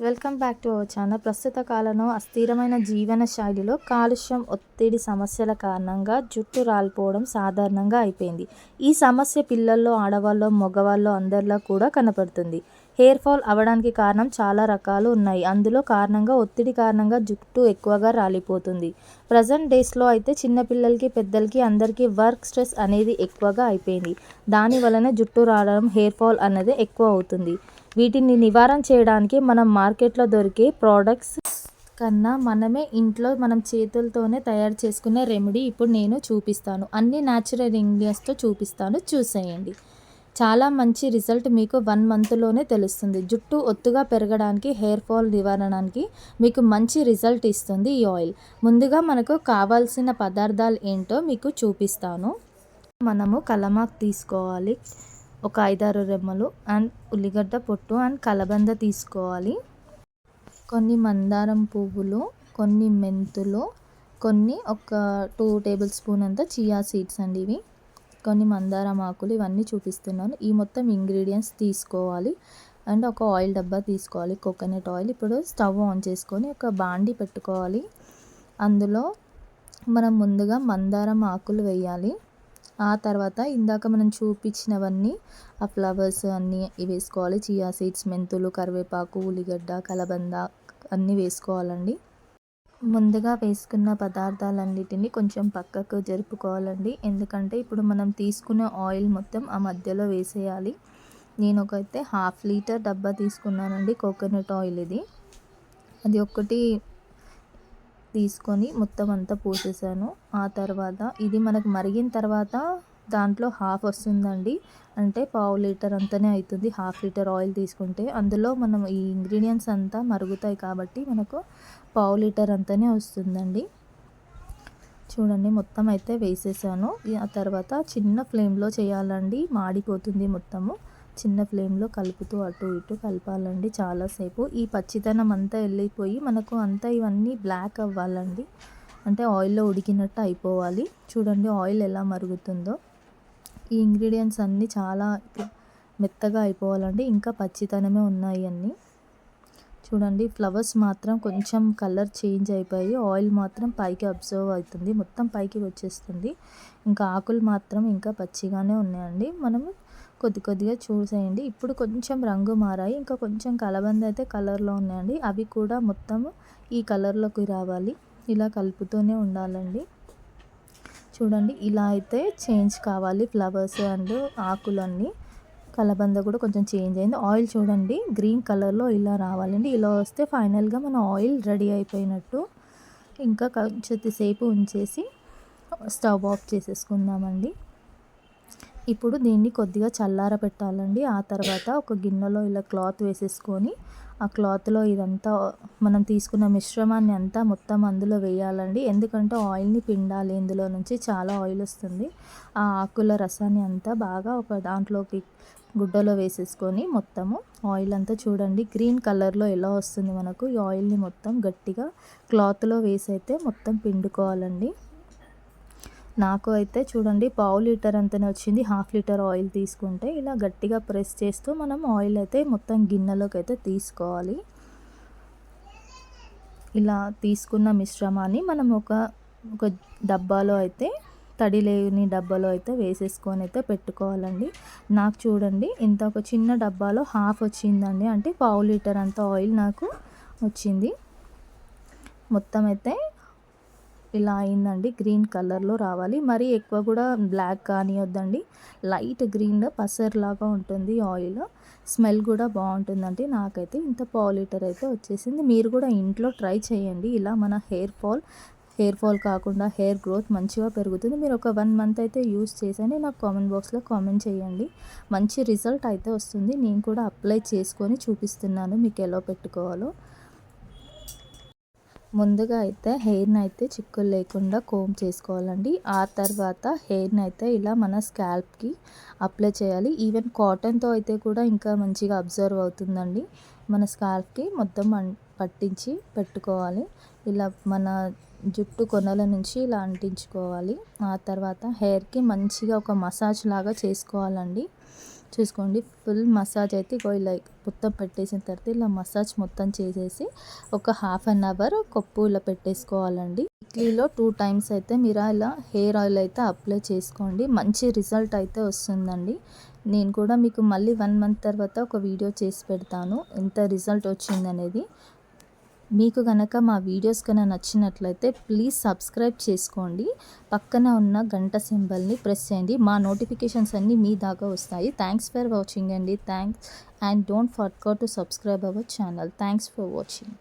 Welcome back to our channel. ప్రస్తుత కాలంలో అస్థిరమైన జీవన శైలిలో కాలుష్యం ఒత్తిడి సమస్యల కారణంగా జుట్టు రాలిపోవడం సాధారణంగా అయిపోయింది. ఈ సమస్య పిల్లల్లో ఆడవాళ్ళు మగవాళ్ళు అందరిలో కూడా కనపడుతుంది. హెయిర్ ఫాల్ అవ్వడానికి కారణం చాలా రకాలు ఉన్నాయి. అందులో కారణంగా ఒత్తిడి కారణంగా జుట్టు ఎక్కువగా రాలిపోతుంది. ప్రజెంట్ డేస్లో అయితే చిన్నపిల్లలకి పెద్దలకి అందరికీ వర్క్ స్ట్రెస్ అనేది ఎక్కువగా అయిపోయింది. దాని వలన జుట్టు రావడం హెయిర్ ఫాల్ అనేది ఎక్కువ అవుతుంది. వీటిని నివారణ చేయడానికి మనం మార్కెట్లో దొరికే ప్రోడక్ట్స్ కన్నా మనమే ఇంట్లో మనం చేతులతోనే తయారు చేసుకునే రెమెడీ ఇప్పుడు నేను చూపిస్తాను. అన్ని న్యాచురల్ ఇంగ్రీడియంట్స్తో చూపిస్తాను. చూసేయండి. చాలా మంచి రిజల్ట్ మీకు వన్ మంత్లోనే తెలుస్తుంది. జుట్టు ఒత్తుగా పెరగడానికి హెయిర్ ఫాల్ నివారణకి మీకు మంచి రిజల్ట్ ఇస్తుంది ఈ ఆయిల్ ముందుగా మనకు కావాల్సిన పదార్థాలు ఏంటో మీకు చూపిస్తాను. మనము కలమాక్ తీసుకోవాలి. ఒక ఐదారు రెమ్మలు అండ్ ఉల్లిగడ్డ పొట్టు అండ్ కలబంద తీసుకోవాలి. కొన్ని మందారం పువ్వులు కొన్ని మెంతులు కొన్ని ఒక టూ టేబుల్ స్పూన్ అంత చియా సీడ్స్ అండి ఇవి. కొన్ని మందారం ఆకులు ఇవన్నీ చూపిస్తున్నాను. ఈ మొత్తం ఇంగ్రీడియంట్స్ తీసుకోవాలి. అండ్ ఒక ఆయిల్ డబ్బా తీసుకోవాలి. కోకోనట్ ఆయిల్ ఇప్పుడు స్టవ్ ఆన్ చేసుకొని ఒక బాండి పెట్టుకోవాలి. అందులో మనం ముందుగా మందారం ఆకులు వేయాలి. ఆ తర్వాత ఇందాక మనం చూపించినవన్నీ ఆ ఫ్లవర్స్ అన్నీ వేసుకోవాలి. చియా సీడ్స్ మెంతులు కరివేపాకు ఉల్లిగడ్డ కలబంద అన్నీ వేసుకోవాలండి. ముందుగా వేసుకున్న పదార్థాలన్నిటిని కొంచెం పక్కకు జరుపుకోవాలండి. ఎందుకంటే ఇప్పుడు మనం తీసుకునే ఆయిల్ మొత్తం ఆ మధ్యలో వేసేయాలి. నేను ఒకైతే హాఫ్ లీటర్ డబ్బా తీసుకున్నానండి కోకోనట్ ఆయిల్ ఇది. అది ఒకటి తీసుకొని మొత్తం అంతా పోసేసాను. ఆ తర్వాత ఇది మనకు మరిగిన తర్వాత దాంట్లో హాఫ్ వస్తుందండి. అంటే పావు లీటర్ అంతనే అవుతుంది హాఫ్ లీటర్ ఆయిల్ తీసుకుంటే అందులో మనం ఈ ఇంగ్రీడియంట్స్ అంతా మరుగుతాయి కాబట్టి మనకు పావు లీటర్ అంతనే వస్తుందండి. చూడండి మొత్తం అయితే వేసేసాను. ఆ తర్వాత చిన్న ఫ్లేమ్లో చేయాలండి. మాడిపోతుంది మొత్తము. చిన్న ఫ్లేమ్లో కలుపుతూ అటు ఇటు కలపాలండి చాలాసేపు ఈ పచ్చితనం అంతా వెళ్ళిపోయి మనకు అంతా ఇవన్నీ బ్లాక్ అవ్వాలండి. అంటే ఆయిల్లో ఉడికినట్టు అయిపోవాలి. చూడండి ఆయిల్ ఎలా మరుగుతుందో. ఈ ఇంగ్రీడియంట్స్ అన్నీ చాలా మెత్తగా అయిపోవాలండి. ఇంకా పచ్చితనమే ఉన్నాయి అన్నీ. చూడండి ఫ్లవర్స్ మాత్రం కొంచెం కలర్ చేంజ్ అయిపోయి ఆయిల్ మాత్రం పైకి అబ్జర్వ్ అవుతుంది. మొత్తం పైకి వచ్చేస్తుంది. ఇంకా ఆకులు మాత్రం ఇంకా పచ్చిగానే ఉన్నాయండి. మనం కొద్ది కొద్దిగా చూసేయండి. ఇప్పుడు కొంచెం రంగు మారాయి. ఇంకా కొంచెం కలబంద అయితే కలర్లో ఉన్నాయండి. అవి కూడా మొత్తము ఈ కలర్లోకి రావాలి. ఇలా కలుపుతూనే ఉండాలండి. చూడండి ఇలా అయితే చేంజ్ కావాలి ఫ్లవర్స్ అండ్ ఆకులన్నీ. కలబంద కూడా కొంచెం చేంజ్ అయింది. ఆయిల్ చూడండి గ్రీన్ కలర్లో ఇలా రావాలండి. ఇలా వస్తే ఫైనల్గా మన ఆయిల్ రెడీ అయిపోయినట్టు. ఇంకా కొంచెం సేపు ఉంచేసి స్టవ్ ఆఫ్ చేసేసుకుందామండి. ఇప్పుడు దీన్ని కొద్దిగా చల్లార పెట్టాలండి. ఆ తర్వాత ఒక గిన్నెలో ఇలా క్లాత్ వేసేసుకొని ఆ క్లాత్లో ఇదంతా మనం తీసుకున్న మిశ్రమాన్ని అంతా మొత్తం అందులో వేయాలండి. ఎందుకంటే ఆయిల్ని పిండాలి. ఇందులో నుంచి చాలా ఆయిల్ వస్తుంది. ఆ ఆకుల రసాన్ని అంతా బాగా ఒక దాంట్లోకి గుడ్డలో వేసేసుకొని మొత్తము ఆయిల్ అంతా చూడండి. గ్రీన్ కలర్లో ఎలా వస్తుంది మనకు? ఈ ఆయిల్ని మొత్తం గట్టిగా క్లాత్లో వేసి అయితే మొత్తం పిండుకోవాలండి. నాకు అయితే చూడండి పావు లీటర్ అంతనే వచ్చింది. హాఫ్ లీటర్ ఆయిల్ తీసుకుంటే ఇలా గట్టిగా ప్రెస్ చేస్తూ మనం ఆయిల్ అయితే మొత్తం గిన్నెలోకి అయితే తీసుకోవాలి. ఇలా తీసుకున్న మిశ్రమాన్ని మనం ఒక ఒక డబ్బాలో అయితే తడి లేని డబ్బాలో అయితే వేసేసుకొని అయితే పెట్టుకోవాలండి. నాకు చూడండి ఇంత ఒక చిన్న డబ్బాలో హాఫ్ వచ్చిందండి. అంటే పావు లీటర్ అంత ఆయిల్ నాకు వచ్చింది. మొత్తం అయితే ఇలా అయిందండి. గ్రీన్ కలర్లో రావాలి. మరీ ఎక్కువ కూడా బ్లాక్ కానివద్దండి లైట్ గ్రీన్ పసర్లాగా ఉంటుంది ఆయిల్. స్మెల్ కూడా బాగుంటుందండి. నాకైతే ఇంత పావు లీటర్ అయితే వచ్చేసింది. మీరు కూడా ఇంట్లో ట్రై చేయండి. ఇలా మన హెయిర్ ఫాల్ హెయిర్ ఫాల్ కాకుండా హెయిర్ గ్రోత్ మంచిగా పెరుగుతుంది. మీరు ఒక వన్ మంత్ అయితే యూస్ చేసండి నాకు కామెంట్ బాక్స్లో కామెంట్ చేయండి. మంచి రిజల్ట్ అయితే వస్తుంది. నేను కూడా అప్లై చేసుకొని చూపిస్తున్నాను మీకు ఎలా పెట్టుకోవాలో. ముందుగా అయితే హెయిర్ని అయితే చిక్కులు లేకుండా కోమ్ చేసుకోవాలండి. ఆ తర్వాత హెయిర్ని అయితే ఇలా మన స్కాల్ప్కి అప్లై చేయాలి. ఈవెన్ కాటన్తో అయితే కూడా ఇంకా మంచిగా అబ్జర్వ్ అవుతుందండి. మన స్కాల్ప్కి మొత్తం పట్టించి పెట్టుకోవాలి. ఇలా మన జుట్టు కొనల నుంచి ఇలా అంటించుకోవాలి. ఆ తర్వాత హెయిర్కి మంచిగా ఒక మసాజ్ లాగా చేసుకోవాలండి. చూసుకోండి. ఫుల్ మసాజ్ అయితే ఇగో ఇలా మొత్తం పెట్టేసిన తర్వాత ఇలా మసాజ్ మొత్తం చేసేసి ఒక హాఫ్ అన్ అవర్ కొప్పు ఇలా పెట్టేసుకోవాలండి. వీక్లీలో టూ టైమ్స్ అయితే మీరు ఇలా హెయిర్ ఆయిల్ అయితే అప్లై చేసుకోండి. మంచి రిజల్ట్ అయితే వస్తుందండి. నేను కూడా మీకు మళ్ళీ వన్ మంత్ తర్వాత ఒక వీడియో చేసి పెడతాను. ఎంత రిజల్ట్ వచ్చిందనేది. మీకు గనక మా వీడియోస్ కన్నా నచ్చినట్లయితే ప్లీజ్ సబ్స్క్రైబ్ చేసుకోండి. పక్కన ఉన్న గంట సింబల్ని ప్రెస్ చేయండి. మా నోటిఫికేషన్స్ అన్నీ మీ దాకా వస్తాయి. థ్యాంక్స్ ఫర్ వాచింగ్ అండి. Thanks. And don't forget to subscribe our channel. Thanks for watching.